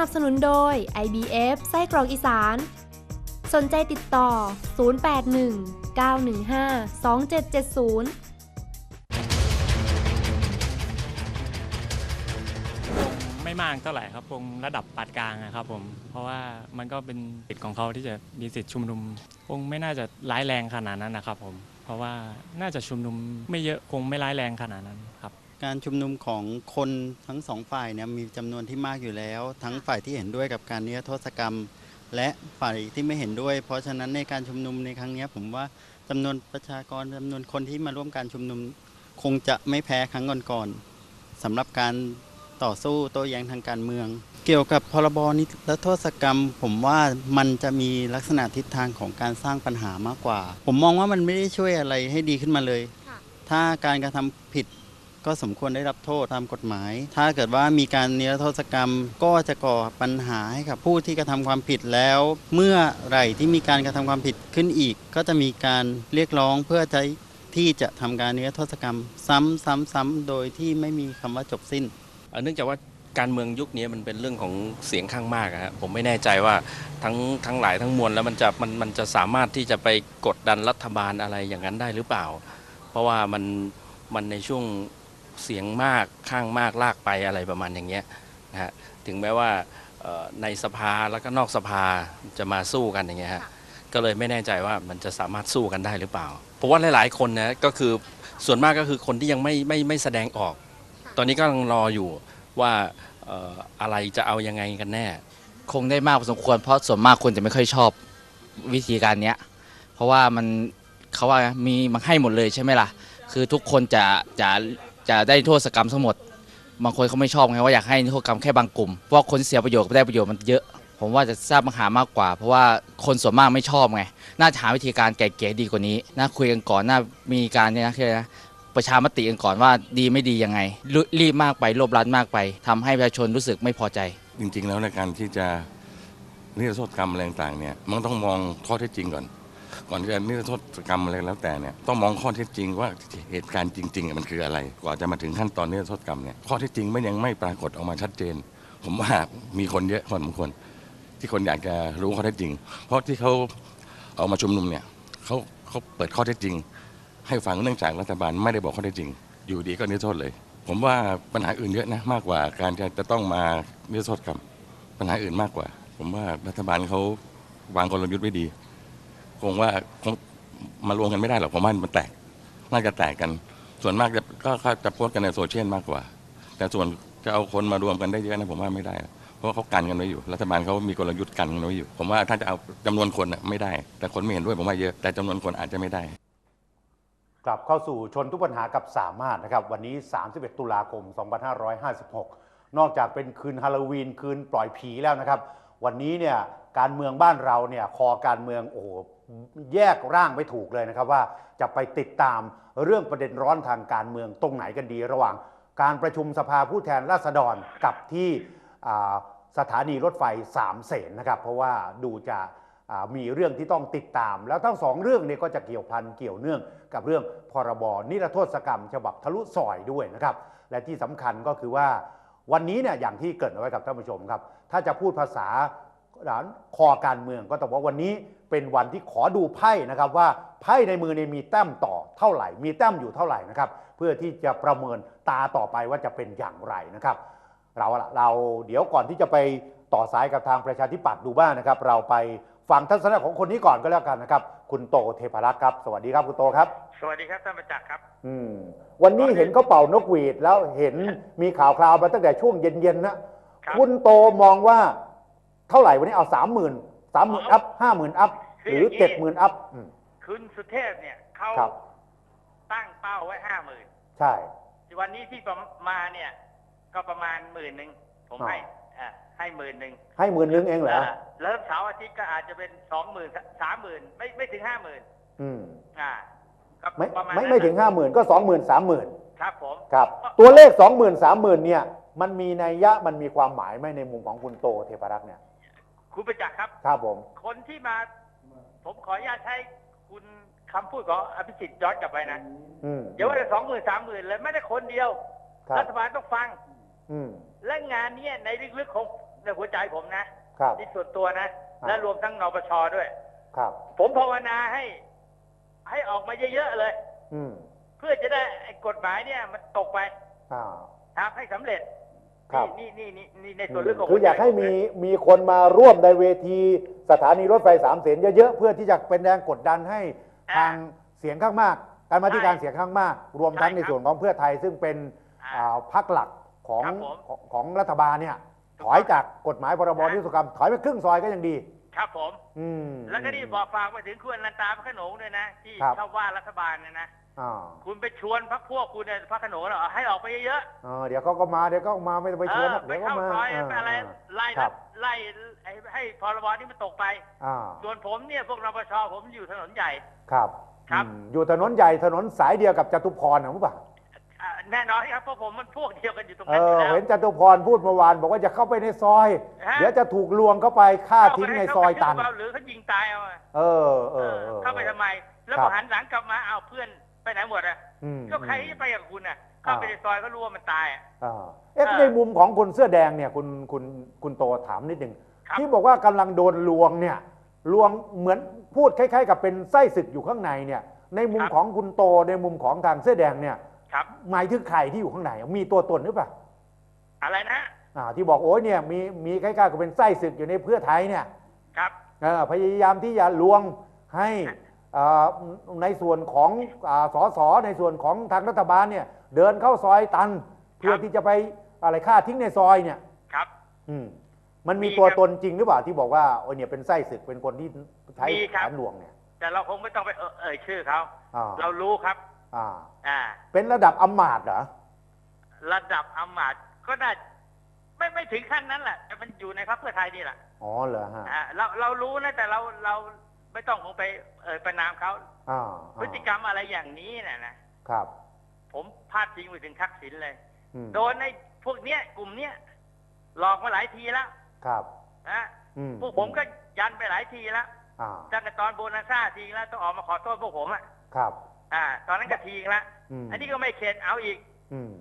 นับสนุนโดย IBF ไส้กรอกอีสาน สนใจติดต่อ 081 915 2770ไม่มากเท่าไหร่ครับคงระดับปานกลางนะครับผมเพราะว่ามันก็เป็นสิทธิ์ของเขาที่จะมีสิทธิ์ชุมนุม คงไม่น่าจะร้ายแรงขนาดนั้นนะครับผมเพราะว่าน่าจะชุมนุมไม่เยอะคงไม่ร้ายแรงขนาดนั้นครับ การชุมนุมของคนทั้งสองฝ่ายเนี่ยมีจำนวนที่มากอยู่แล้ว ทั้งฝ่ายที่เห็นด้วยกับการนิรโทษกรรม และฝ่ายที่ไม่เห็นด้วย เพราะฉะนั้นในการชุมนุมในครั้งเนี้ยผมว่าจำนวนประชากรจำนวนคนที่มาร่วมการชุมนุม คงจะไม่แพ้ครั้งก่อนๆสำหรับการต่อสู้โต้แย้งทางการเมือง เกี่ยวกับพรบนิรโทษกรรม ผมว่ามันจะมีลักษณะทิศทางของการสร้างปัญหามากกว่า ผมมองว่ามันไม่ได้ช่วยอะไรให้ดีขึ้นมาเลย ถ้าการกระทำผิด ก็สมควรได้รับโทษตามกฎหมาย ถ้าเกิดว่ามีการนิรโทษกรรมก็จะก่อปัญหาให้กับผู้ที่กระทำความผิดแล้ว เมื่อไหร่ที่มีการกระทำความผิดขึ้นอีก ก็จะมีการเรียกร้องเพื่อจที่จะทำการนิรโทษกรรม ซ้ำซ้ำซ้ำโดยที่ไม่มีคำว่าจบสิ้นเนื่องจากว่าการเมืองยุคนี้มันเป็นเรื่องของเสียงข้างมากอะฮะผมไม่แน่ใจว่าทั้งทั้งหลายทั้งมวลแล้วมันจะมันมันจะสามารถที่จะไปกดดันรัฐบาลอะไรอย่างนั้นได้หรือเปล่า เพราะว่ามันมันในช่วง เสียงมากข้างมากลากไปอะไรประมาณอย่างเงี้ยนะฮะถึงแม้ว่าเอ่อในสภาแล้วก็นอกสภาจะมาสู้กันอย่างเงี้ยฮะก็เลยไม่แน่ใจว่ามันจะสามารถสู้กันได้หรือเปล่าเพราะว่าหลายๆคนนะก็คือส่วนมากก็คือคนที่ยังไม่ไม่ไม่แสดงออก ตอนนี้ก็กำลังรออยู่ว่าเอ่ออะไรจะเอายังไงกันแน่ คงได้มากพอสมควรเพราะส่วนมากคนจะไม่ค่อยชอบวิธีการเนี้ยเพราะว่ามันเขาว่ามีมันให้หมดเลยใช่ไหมล่ะ คือทุกคนจะจะ จะได้โทษกรรมทั้งหมด บางคนเขาไม่ชอบไงว่าอยากให้โทษกรรมแค่บางกลุ่ม เพราะคนที่เสียประโยชน์กับได้ประโยชน์มันเยอะ ผมว่าจะทราบปัญหามากกว่า เพราะว่าคนส่วนมากไม่ชอบไง น่าจะหาวิธีการแก้เก๋ดีกว่านี้ น่าคุยกันก่อน น่ามีการเนี่ยนะคือนะประชามติกันก่อนว่าดีไม่ดียังไงรุรีบมากไปรวบรัดมากไปทำให้ประชาชนรู้สึกไม่พอใจ จริงๆแล้วในการที่จะนิรโทษกรรมอะไรต่างๆเนี่ยมันต้องมองข้อเท็จจริงก่อน ก่อนที่จะนิรโทษกรรมอะไรแล้วแต่เนี่ยต้องมองข้อเท็จจริงว่าเหตุการณ์จริงๆอะมันคืออะไร กว่าจะมาถึงขั้นตอนนิรโทษกรรมเนี่ยข้อเท็จจริงมันยังไม่ปรากฏออกมาชัดเจน ผมว่ามีคนเยอะคนบางคนที่คนอยากจะรู้ข้อเท็จจริง เพราะที่เขาออกมาชุมนุมเนี่ยเขาเขาเปิดข้อเท็จจริง ให้ฟังเนื่องจากรัฐบาลไม่ได้บอกข้อเท็จจริง อยู่ดีก็นิรโทษเลย ผมว่าปัญหาอื่นเยอะนะมากกว่าการจะจะต้องมานิรโทษกรรมปัญหาอื่นมากกว่า ผมว่ารัฐบาลเขาวางกลยุทธ์ไว้ดี คงว่าคงมารวมกันไม่ได้หรอกผมว่ามันแตกน่าจะแตกกัน ส่วนมากจะก็ก็จะโพสต์กันในโซเชียลมากกว่า แต่ส่วนจะเอาคนมารวมกันได้เยอะนะผมว่าไม่ได้ เพราะเขากันกันไว้อยู่ รัฐบาลเขามีกลยุทธ์กันกันไว้อยู่ ผมว่าถ้าจะเอาจำนวนคนน่ะไม่ได้ แต่คนไม่เห็นด้วยผมว่าเยอะ แต่จำนวนคนอาจจะไม่ได้ กลับเข้าสู่ชนทุกปัญหากับสามารถนะครับ วันนี้ 31 ตุลาคม 2556 นอกจากเป็นคืนฮาโลวีนคืนปล่อยผีแล้วนะครับ วันนี้เนี่ยการเมืองบ้านเราเนี่ยคอการเมืองโอ้โห แยกร่างไม่ถูกเลยนะครับว่าจะไปติดตามเรื่องประเด็นร้อนทางการเมืองตรงไหนกันดีระหว่าง การประชุมสภาผู้แทนราษฎรกับที่สถานีรถไฟสามเสนนะครับ เพราะว่าดูจะมีเรื่องที่ต้องติดตาม แล้วทั้งสองเรื่องนี้ก็จะเกี่ยวพันเกี่ยวเนื่องกับเรื่องพรบนิรโทษกรรม ฉบับทะลุซอยด้วยนะครับ และที่สำคัญก็คือว่าวันนี้เนี่ยอย่างที่เกิดเอาไว้กับท่านผู้ชมครับ ถ้าจะพูดภาษาคอการเมืองก็ต้องว่าวันนี้ เป็นวันที่ขอดูไพ่นะครับว่าไพ่ในมือเนี่ยมีแต้มต่อเท่าไหร่ มีแต้มอยู่เท่าไหร่นะครับเพื่อที่จะประเมินตาต่อไปว่าจะเป็นอย่างไรนะครับ เราละเราเดี๋ยวก่อนที่จะไปต่อสายกับทางประชาธิปัตย์ดูบ้างนะครับ เราไปฟังทัศนะของคนนี้ก่อนก็แล้วกันนะครับ คุณโตเทพรักษ์ครับ สวัสดีครับคุณโตครับ สวัสดีครับท่านประจักษ์ครับ อืม วันนี้เห็นเขาเป่านกหวีดแล้วเห็นมีข่าวคราวมาตั้งแต่ช่วงเย็นๆนะครับคุณโตมองว่าเท่าไหร่วันนี้เอาสามหมื่นสามหมื่นอัพห้าหมื่นอัพ หรือเจ็ดหมื่นอัพอืมคุณสุเทพเนี่ยเขาครับ ตั้งเป้าไว้ห้าหมื่นใช่ วันนี้ที่ประมาณเนี่ย ก็ประมาณหมื่นหนึ่งผมอ๋อให้อ่าให้หมื่นหนึ่งให้หมื่นนึงเองเหรอาแล้วเสาร์อาทิตย์ก็อาจจะเป็นสองหมื่นสามหมื่นไม่ไม่ถึงห้าหมื่นอืม อ่าก็ไม่ประมาณไม่นั้นไม่ถึงห้าหมื่นก็สองหมื่นสามหมื่นครับผม ครับ ตัวเลขสองหมื่นสามหมื่นเนี่ย มันมีนัยยะมันมีความหมายไหมในมุมของคุณโตเทพรักษ์เนี่ย คุณประจักษ์ครับ ครับผม คนที่มา ผมขออนุญาตใช้คุณคำพูดของอภิสิทธิ์ย้อนกลับไปนะอืมเดี๋ยวว่าจะสองหมื่นสามหมื่นเลยไม่ได้คนเดียว ครับรัฐบาลต้องฟัง อืม และงานเนี้ยในลึกๆของในหัวใจผมนะครับ ที่ส่วนตัวนะอ่าและรวมทั้งนปชด้วย ครับ ผมภาวนาให้ ให้ออกมาเยอะๆเลย อืม เพื่อจะได้ไอ้กฎหมายเนี่ย มันตกไปอ่า ทำให้สำเร็จ ครับนี่นี่นี่นี่ในส่วนเรื่องของคืออยากให้หัวใจมีมีคนมาร่วมในเวทีสถานีรถไฟสามเสนเยอะๆเพื่อที่จะเป็นแรงกดดันให้ทางเสียงข้างมาก การมาธิการเสียงข้างมาก รวมทั้งในส่วนของเพื่อไทยซึ่งเป็นอ่าอ่าพักหลักของครับผมของของรัฐบาลเนี่ยถอยจากกฎหมายพรบนะนิรโทษกรรม ถอยไปครึ่งซอยก็ยังดี ครับผม อืมแล้วก็นี่บอกฝากไปถึงคุณนันตาพระโขนงด้วยนะ ที่ครับชอบว่ารัฐบาลเนยนะ อ่าคุณไปชวนพรรคพวกคุณเนี่ยพระโขนงเหรอให้ออกไปเยอะเออเดี๋ยวเขาก็มาเดี๋ยวก็มาไม่ต้องๆไปชวนหรอกเออไปเดี๋ยวก็เข้ามาซอยอ่าไปอะไรอ่าไล่ครัรับบไล่ให้ให้พรบนี้มันตกไป อ่าส่วนผมเนี่ยพวกนปชผมอยู่ถนนใหญ่ ครับครับ อืมอยู่ถนนใหญ่ถนนสายเดียวกับจตุพรนะรู้ป่ะอ่าแน่นอนครับเพราะผมมันพวกเดียวกันอยู่ตรงเอนั้นอยู่อแล้ว เห็นจตุพรพูดเมื่อวานบอกว่าจะเข้าไปในซอย ฮะ เดี๋ยวจะถูกลวงเข้าไปฆ่าทิ้งในซอยตัน เข้าไปให้เขากระทืบเอาหรือเขายิงตายเอาอะเออเออออเข้าไปทำไม แล้วครัพอบ หันหลังกลับมาเอาเพื่อน ไปไหนหมดอะอืมก็ใครจะไปกับคุณอะเข้าไปในซอยก็รู้ว่ามันตายอะ อ่าเอ๊ะอ่าในมุมของคนเสื้อแดงเนี่ยคุณคุณคุณโตถามนิดหนึ่งครับ ที่บอกว่ากำลังโดนลวงเนี่ยลวงเหมือนพูดคล้าย ๆ กับเป็นไส้ศึกอยู่ข้างในเนี่ย ในมุมของคุณโตในมุมของทางเสื้อแดงเนี่ย ครับ หมายถึงใครที่อยู่ข้างในมีตัวตนหรือเปล่าอะไรนะอ่าที่บอกโอ้ยเนี่ยมีมีคล้ายๆกับเป็นไส้ศึกอยู่ในเพื่อไทยเนี่ยครับ เอ่อพยายามที่จะลวงให้เอ่อ ในส่วนของอาสสในส่วนของทางรัฐบาลเนี่ย เดินเข้าซอยตัน เพื่อที่จะไปอะไรฆ่าทิ้งในซอยเนี่ยครับ อืมมันมีมีตัวครับ ตนจริงหรือเปล่าที่บอกว่าโอ้ยเนี่ยเป็นไส้ศึกเป็นคนที่ใช้มีคแผรับนลวงเนี่ยแต่เราคงไม่ต้องไปเอ่ยเอ่ยชื่อเขาอ่าเรารู้ครับ อ่า อ่า เป็นระดับอำมาตย์เหรอระดับอำมาตย์ก็ได้ไม่ไม่ถึงขั้นนั้นแหละแต่มันอยู่ในพรรคเพื่อไทยนี่แหละอ๋อเหรอฮะ อ่าเราเรารู้นะแต่เราเรา ไม่ต้องคงไปเอ่ยประนามเขาอ่าพฤติกรรมอะไรอย่างนี้นะนะครับ ผมพาดพิงไปถึงทักษิณเลย อืมโดนในพวกเนี้ยกลุ่มเนี้ยหลอกมาหลายทีแล้วครับนะอืมพวกผมก็ยันไปหลายทีแล้วอ่าตั้งแต่ตอนโบนัสซ่าทีแล้วต้องออกมาขอโทษพวกผมอะครับ อ่า ตอนนั้นก็ทีละอืมอันนี้ก็ไม่เข็ดเอาอีก อืม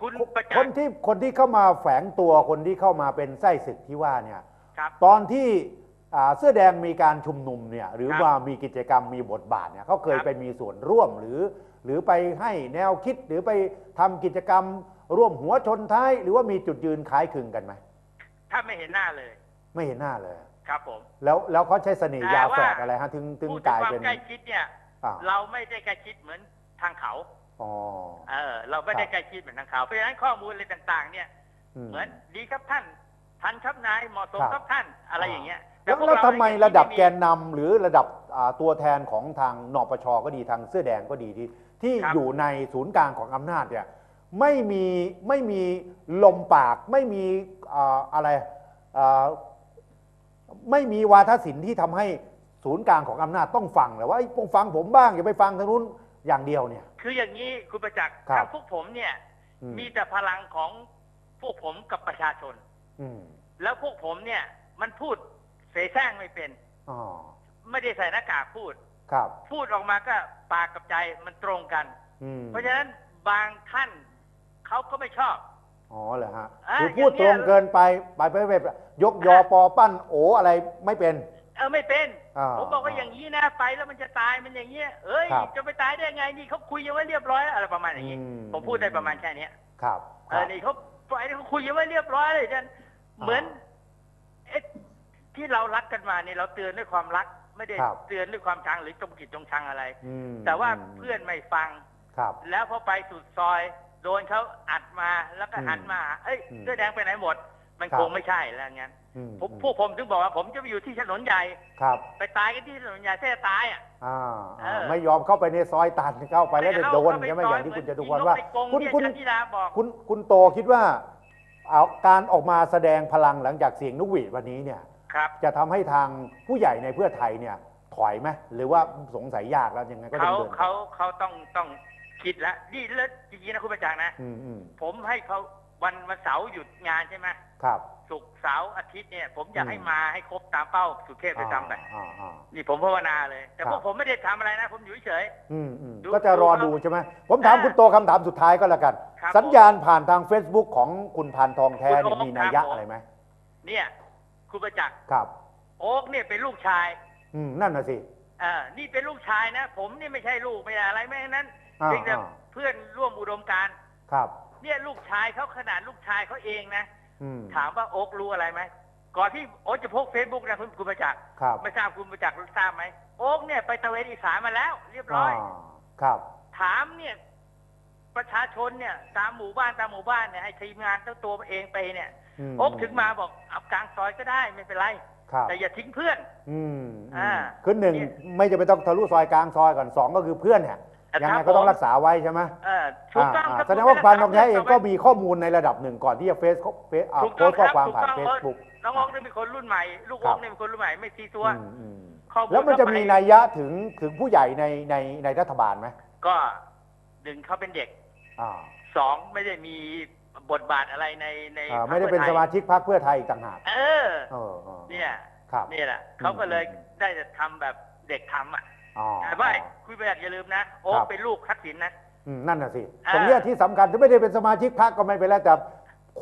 คุณคนประจัคกนษ์ที่คนที่เข้ามาแฝงตัวคนที่เข้ามาเป็นไส้ศึกที่ว่าเนี่ย ครับ ตอนที่อ่า เสื้อแดงมีการชุมนุมเนี่ยหรือครับว่ามีกิจกรรมมีบทบาทเนี่ยเขาเคยครับไปมีส่วนร่วมหรือ หรือไปให้แนวคิดหรือไปทำกิจกรรม ร่วมหัวชนท้าย หรือว่ามีจุดยืนคล้ายคลึงกันไหมถ้าไม่เห็นหน้าเลย ไม่เห็นหน้าเลย ครับผม แล้วแล้วเขาใช้เสน่ห์แต่ยาว่าแฝดอะไรฮะถึงถึงพูดกถึงลายความเป็นใกล้ชิดเนี่ยอ่าเราไม่ได้ใกล้ชิดเหมือนทางเขาอ๋อเออ เราไม่ได้ครับใกล้ชิดเหมือนทางเขาเพราะฉะนั้นข้อมูลอะไรต่าง ๆ เนี่ยมเหมือนดีครับท่านทันครับนายเหมาะสมครับครับท่านอะไรอย่างเงี้ย แล้วพกแล้วเราทำไมเนี่ยระดับไม่มีแกนนำหรือระดับอ่าตัวแทนของทางนปชก็ดีทางเสื้อแดงก็ดีที่ที่ครับ อยู่ในศูนย์กลางของอำนาจเนี่ยไม่มีไม่มีลมปากไม่มีอ่าอะไรอ่าไม่มีวาทศิลป์ที่ทำให้ศูนย์กลางของอำนาจต้องฟังเลยว่าไอ้ยพวกฟังผมบ้างอย่าไปฟังทางนู้นอย่างเดียวเนี่ย คืออย่างนี้คุณประจักษ์ครับ ทางพวกผมเนี่ย อืมมีแต่พลังของพวกผมกับประชาชน อืม แล้วพวกผมเนี่ยมันพูด เสแสร้งไม่เป็นอ๋อไม่ได้ใส่หน้ากากพูด ครับ พูดออกมาก็ปากกับใจมันตรงกัน อืมเพราะฉะนั้นบางท่านเขาก็ไม่ชอบ อ๋อเหรอฮะอ่าคือพูดอย่างตเงี้รยงเกินไปไปไปไปยกยอปอปั้นโออะไรไม่เป็น เออไม่เป็น อ่าผมบอกว่าอย่างนี้นะไปแล้วมันจะตายมันอย่างเงี้ยเอ้ยครับจะไปตายได้ไงนี่เขาคุยกันไว้เรียบร้อยอะไรประมาณอย่างนี้ อืม ผมพูดได้ประมาณแค่เนี้ยครับเออนี่เขาไปเขาคุยกันไว้เรียบร้อยเลยจันเหมือนเอ๊ะ ที่เรารักกันมาเนี่ยเราเตือนด้วยความรัก ไม่ได้ครับเตือนด้วยความชังหรือจงกิจจงชังอะไร อืมแต่ว่าอืม เพื่อนไม่ฟัง ครับ แล้วพอไปสุดซอย โดนเขาอัดมาแล้วก็อืมหันมาเอ้ยอืมเสื้อแดงไปไหนหมด มันครับ คงไม่ใช่แล้วงั้นอืมผมอืมพวกผมถึงบอกว่าผมจะไปอยู่ที่ถนนใหญ่ ครับไปตายกันที่ถนนใหญ่แท้ตายอะ อ่าเออไม่ยอมเข้าไปในซอยตันเข้าไปแล้วจะโดนเข้าใช่ไหมซอย่างที่คุณจตุพรเหมืว่ายิงนกในกรงคุณที่คุณอาจารย์ธิดาบอก คุณคุณโตคิดว่าเอาการออกมาแสดงพลังหลังจากเสียงนกหวีดวันนี้เนี่ย ครับ จะทำให้ทางผู้ใหญ่ในเพื่อไทยเนี่ยถอยไหมหรือว่าสงสัยยากแล้วยังไงก็ต้อเขางเดินต่อเขาเขาต้องต้องคิดแล้วนี่แล้วจริงๆนะคุณประจักษ์นะ อืมอืมผมให้เขาวันวันเสาร์หยุดงานใช่ไหมครับ ศุกร์เสาร์อาทิตย์เนี่ย ผมอยากอืม ให้มาให้ครบตามเป้าสุเทพไปซ้ำไปอ่าอ่า นี่ผมภาวนาเลย แต่ครับพวกผมไม่ได้ทำอะไรนะ ผมอยู่เฉย อืมอืมดูก็จะรอดูดูใช่ไหมผมถามอ่าคุณโตคำถามสุดท้ายก็แล้วกัน ครับสัญญาณผ่านทาง Facebook ของคุณพานทองแท้คุณเนี่ยโอ๊คมีนัยยะครับผม อะไรไหมนเนี่ย คุณประจักษ์ครับ โอ๊กเนี่ยเป็นลูกชายอืมนั่นน่ะสิอ่านี่เป็นลูกชายนะ ผมนี่ไม่ใช่ลูกไม่ได้อะไรไม่นั้นอ่าเพียงแต่อ่า เพื่อนร่วมอุดมการณ์ครับ เนี่ยลูกชายเขาขนาดลูกชายเขาเองนะ อืมถามว่าโอ๊กรู้อะไรไหมก่อนที่โอ๊กจะพกเฟซบุ๊กนะคุณคุณประจักษ์ครับไม่ทราบคุณประจักษ์ทราบไหมโอ๊กเนี่ยไปตะเวนอีสานมาแล้ว เรียบร้อยาครับ ถามเนี่ยประชาชนเนี่ยตามหมู่บ้านตามหมู่บ้านเนี่ยให้ทีมงานเจ้าตัวเองไปเนี่ย ม โอ๊กถึงมาบอกเอากลางซอยก็ได้ไม่เป็นไร ครับแต่อย่าทิ้งเพื่อน อืมอ่าคือหนึ่งเนี่ยไม่จะไปต้องทะลุซอยกลางซอยก่อนสองก็คือเพื่อนเนี่ยครับยังไงก็ต้องรักษาไว้ใช่ไหมเออถูกต้องอ่าครับแสดงว่าพันทองแท้เองก็มีข้อมูลในระดับหนึ่งก่อนที่จะเฟซเฟซอ่าถูกโพต้อสงต์คข้อรับความถูกผ่านต้องเฟเพซราะบุ๊ก น้องโอ๊กนี่เป็นคนรุ่นใหม่ลูกครัโอ๊บกนี่เป็นคนรุ่นใหม่ไม่ซีซัว อืมอืมข้อมูล แล้วมันจะเข้าไปมีนัยยะถึงถึงผู้ใหญ่ในในในรัฐบาลไหมก็หนึ่งเขาเป็นเด็ก อ่า สองไม่ได้มี บทบาทอะไรในในอ่าพรรคไม่ได้เป็นพื่สอทยมาชิกพรรคเพื่อไทยอีกต่างหากเออเออออเนี่ยครับ นี่แหละเขาก็เลยอืมได้จะทำแบบเด็กทำอะอ๋อแต่ว่าคุยไปอย่าลืมนะโอ๊คกรับ เป็นลูกทักษิณนะ อืมนั่นน่ะสิอ่า ตรงเนี้ยที่สำคัญจะไม่ได้เป็นสมาชิกพรรคก็ไม่เป็นไรแต่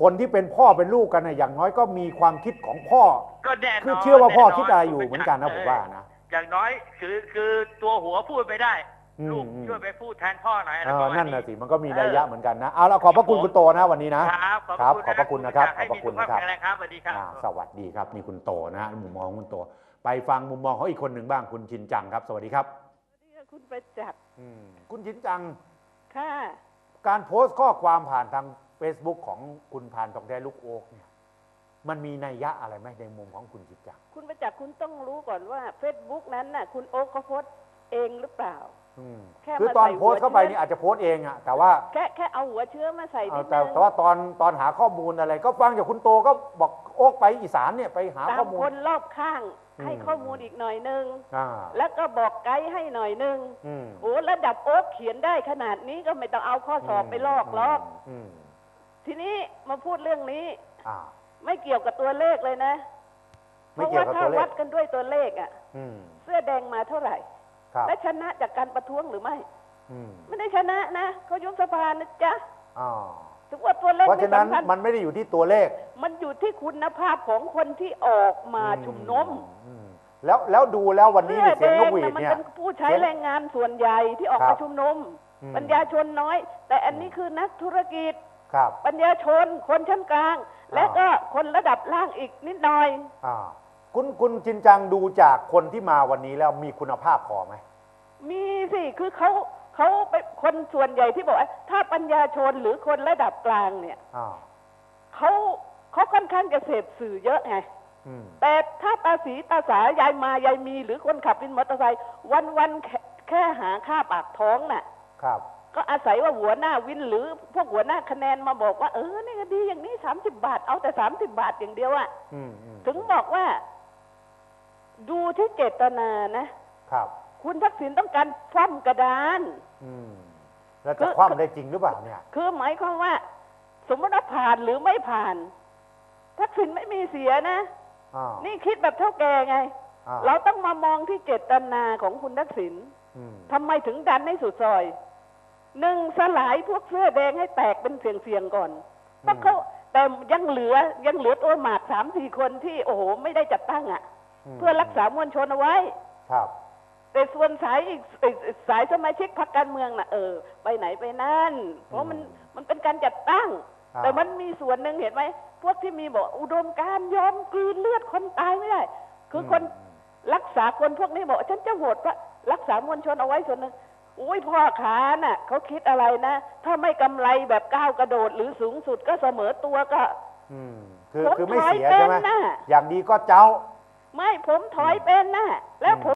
คนที่เป็นพ่อเป็นลูกกันเนี่ยอย่างน้อยก็มีความคิดของพ่อ ก็แน่นอนคือเชื่อว่าพ่อแนนคิดอะไรอยู่เหมือนกันนะผมว่านะ อย่างน้อยคือคือตัวหัวพูดไปได้อืม ลูกอืม ช่วยไปพูดแทนพ่อหน่อยอะไรเอปอระมาณนั่นนี้น่ะสิมันก็มีนัยยะเหมือนกันนะเอาละขอบพระคุณคุณโตนะวันนี้นะ ครับขอบครับคุณขอบพระคุณนะครับขให้อบพมีระคุณสุขภาพนะครับแข็งแรงครับสวัสดีครับ อ่าสวัสดีครับนี่คุณโตนะฮะมุมมองของคุณโต ไปฟังมุมมองของอีกคนหนึ่งบ้างคุณชินจังครับ สวัสดีครับคุณประจักษ์อืมคุณชินจังค่ะ การโพสต์ข้อความผ่านทาง Facebook ของคุณพานทองแท้ลูกโอ๊กเนี่ยมันมีนัยยะอะไรไหมในมุมของคุณชินจังคุณประจักษ์คุณต้องรู้ก่อนว่า Facebook นั้นน่ะ คุณโอ๊คเขาโพสต์เองหรือเปล่า อืมแค่คือมาตอนใส่โพสต์เข้าไปหัวเชื้อ นี่อาจจะโพสต์เองอะแต่ว่าแค่แค่เอาหัวเชื้อมาใส่เอ่นิอดแต่นึงแต่ว่าตอนตอนหาข้อมูลอะไร ก็ฟังจากคุณโตก็บอกโอ๊กไปอีสานเนี่ยไปหาตาข้อมมูล คนรอบข้างอืม ให้ข้อมูลอีกหน่อยนึง อ่าแล้วก็บอกไกด์ให้หน่อยนึงอืมโอ้ระดับโอ๊คเขียนได้ขนาดนี้ก็ไม่ต้องเอาข้อสอบไปลอกลอก อืมทีนี้มาพูดเรื่องนี้อ่า ไม่เกี่ยวกับตัวเลขเลยนะ เพไม่ราะเกี่ยว่าวกับถ้าตัวเลวัขดกันด้วยตัวเลขอะอืมเสื้อแดงมาเท่าไหร่ครับ และชนะจากการประท้วงหรือไม่อืมไม่ได้ชนะนะเขายุบสภานะจ๊ะอ่าถึงว่าตัวเลขเพราะไม่ฉะนั้นสำคัญมันไม่ได้อยู่ที่ตัวเลข มันอยู่ที่คุณภาพของคนที่ออกมาชุมนุมอืมแล้วแล้วดูแล้ววันนี้เสื้อเนี่ยแดเสียงนงกหวีดนะมันเนี่ยเป็นผู้ใช้เสียงแรงงานส่วนใหญ่ที่ออกครัมาบชุมนุมอืมปัญญาชนน้อย แต่อันนี้คือนักธุรกิจครับปัญญาชนคนชั้นกลาง และก็คนระดับล่างอีกนิดหน่อยอ่า คุณคุณจินจังดูจากคนที่มาวันนี้แล้วมีคุณภาพพอไหม มีสิคือเขาเขาเป็นคนส่วนใหญ่ที่บอกว่าถ้าปัญญาชนหรือคนระดับกลางเนี่ยอ่า เขาเขาค่อนข้างจะเสพสื่อเยอะไง อืม แต่ถ้าตาสีตาสายายมายายมี หรือคนขับวินมอเตอร์ไซค์วันวันๆแค่แค่หาค่าปากท้องน่ะ ครับ ก็อาศัยว่าหัวหน้าวินหรือพวกหัวหน้าคะแนนมาบอกว่าเออนี่ก็ดีอย่างนี้สามสิบบาท เอาแต่สามสิบบาทอย่างเดียวอะอืมอืมถึงบอกว่า ดูที่เจตนานะ ครับ คุณทักษิณต้องการคว่ำกระดาน อืมแล้วคืจะอคว่ำได้จริงหรือเปล่าเนี่ย คือหมายความว่า สมมติว่าผ่านหรือไม่ผ่าน ทักษิณไม่มีเสียนะอ่านี่คิดแบบเท่าแก่ไงอ่าเราต้องมามองที่เจตนาของคุณทักษิณอืมทำไมถึงดันให้สุดซอยหนึ่งสลายพวกเสื้อแดงให้แตกเป็นเสียงๆก่อนเพราะเขาแต่ยังเหลือยังเหลือตัวหมากสามสี่คนที่โอ้โหไม่ได้จัดตั้งอะ่ะม เพื่อรักษามวลชนเอาไว้ ครับ แต่ส่วนสายอีกอีกอีกสายสมาชิกพรรคการเมืองน่ะเออไปไหนไปนั่น เพราะมันมันเป็นการจัดตั้งอ่าแต่มันมีส่วนหนึ่งเห็นไหมพวกที่มีบอกอุดมการณ์ยอมกลืนเลือดคนตายไม่ได้ คือคน รักษาคนพวกนี้บอกฉันจะโหวตพระรักษามวลชนเอาไว้ส่วนหนึ่งอุ้ยพ่อขาน่ะเขาคิดอะไรนะ ถ้าไม่กำไรแบบก้าวกระโดดหรือสูงสุดก็เสมอตัวก็ อืมคือผมคือไม่ถอยเสียใช่ไหมเป็นน่ะ อย่างดีก็เจ้า ไม่ผมถอยเป็นน่ะแล้วผม